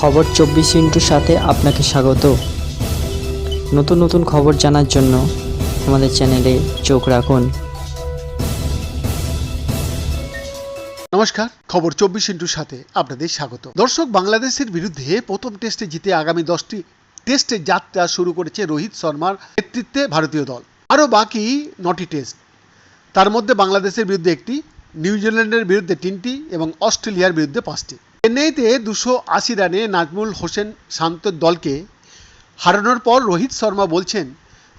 খবর চব্বিশ ইন্টুর সাথে আপনাকে স্বাগত। নতুন নতুন খবর জানার জন্য আমাদের চ্যানেলে চোখ রাখুন। নমস্কার, খবর চব্বিশ ইন্টুর সাথে আপনাদের স্বাগত। দর্শক, বাংলাদেশের বিরুদ্ধে প্রথম টেস্টে জিতে আগামী দশটি টেস্টের যাত্রা শুরু করেছে রোহিত শর্মার নেতৃত্বে ভারতীয় দল। আরও বাকি নটি টেস্ট। তার মধ্যে বাংলাদেশের বিরুদ্ধে একটি, নিউজিল্যান্ডের বিরুদ্ধে তিনটি এবং অস্ট্রেলিয়ার বিরুদ্ধে পাঁচটি। চেন্নাইতে দুশো আশি রানে নাজমুল হোসেন শান্তর দলকে হারানোর পর রোহিত শর্মা বলছেন,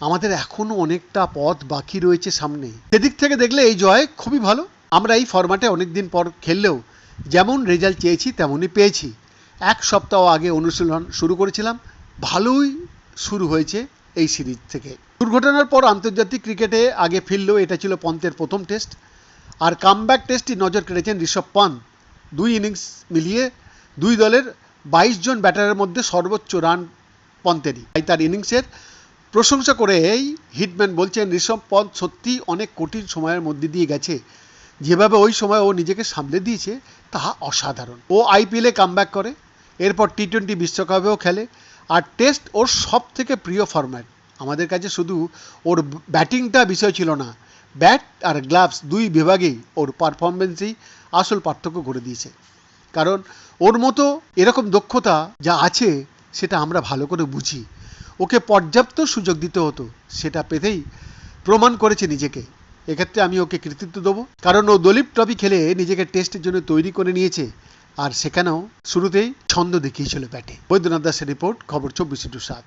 আমাদের এখনও অনেকটা পথ বাকি রয়েছে সামনে। সেদিক থেকে দেখলে এই জয় খুবই ভালো। আমরা এই ফরম্যাটে অনেক দিন পর খেললেও যেমন রেজাল্ট চেয়েছি, তেমনই পেয়েছি। এক সপ্তাহ আগে অনুশীলন শুরু করেছিলাম। ভালোই শুরু হয়েছে এই সিরিজ থেকে। দুর্ঘটনার পর আন্তর্জাতিক ক্রিকেটে আগে ফিরলেও এটা ছিল পন্তের প্রথম টেস্ট আর কামব্যাক টেস্টই নজর কেড়েছেন ঋষভ পান্ত। দুই ইনিংস মিলিয়ে দুই দলের বাইশ জন ব্যাটারের মধ্যে সর্বোচ্চ রান পন্তেরই তাই তার ইনিংসের প্রশংসা করে এই হিটম্যান বলছেন, ঋষভ পন্ত সত্যি অনেক কঠিন সময়ের মধ্যে দিয়ে গেছে। যেভাবে ওই সময় ও নিজেকে সামলে দিয়েছে, তাহা অসাধারণ। ও আইপিএলে কামব্যাক করে, এরপর টি টোয়েন্টি বিশ্বকাপেও খেলে, আর টেস্ট ওর সব থেকে প্রিয় ফরম্যাট আমাদের কাছে শুধু ওর ব্যাটিংটা বিষয় ছিল না ব্যাট আর গ্লাভস দুই বিভাগেই ওর পারফরমেন্সই আসল পার্থক্য করে দিয়েছে। কারণ ওর মতো এরকম দক্ষতা যা আছে সেটা আমরা ভালো করে বুঝি। ওকে পর্যাপ্ত সুযোগ দিতে হতো, সেটা পেতেই প্রমাণ করেছে নিজেকে। এক্ষেত্রে আমি ওকে কৃতিত্ব দেবো। কারণ ও দলীপ ট্রফি খেলে নিজেকে টেস্টের জন্য তৈরি করে নিয়েছে। আর সেখানেও শুরুতেই ছন্দ দেখিয়েছিল ব্যাটে। বৈদ্যনাথ দাসের রিপোর্ট, খবর চব্বিশ ইন্টু সাত।